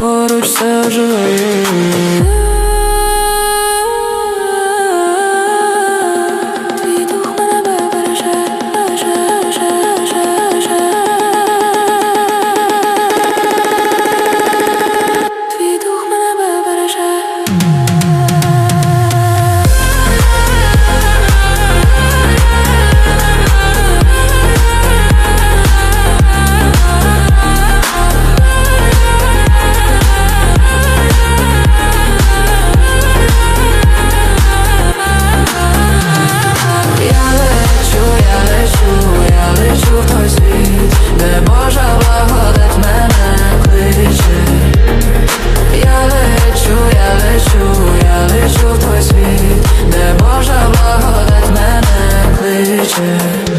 поруч все живе де Божа благодать мене кличе, я лечу, я лечу, я лечу в твій світ, де Божа благодать мене кличе.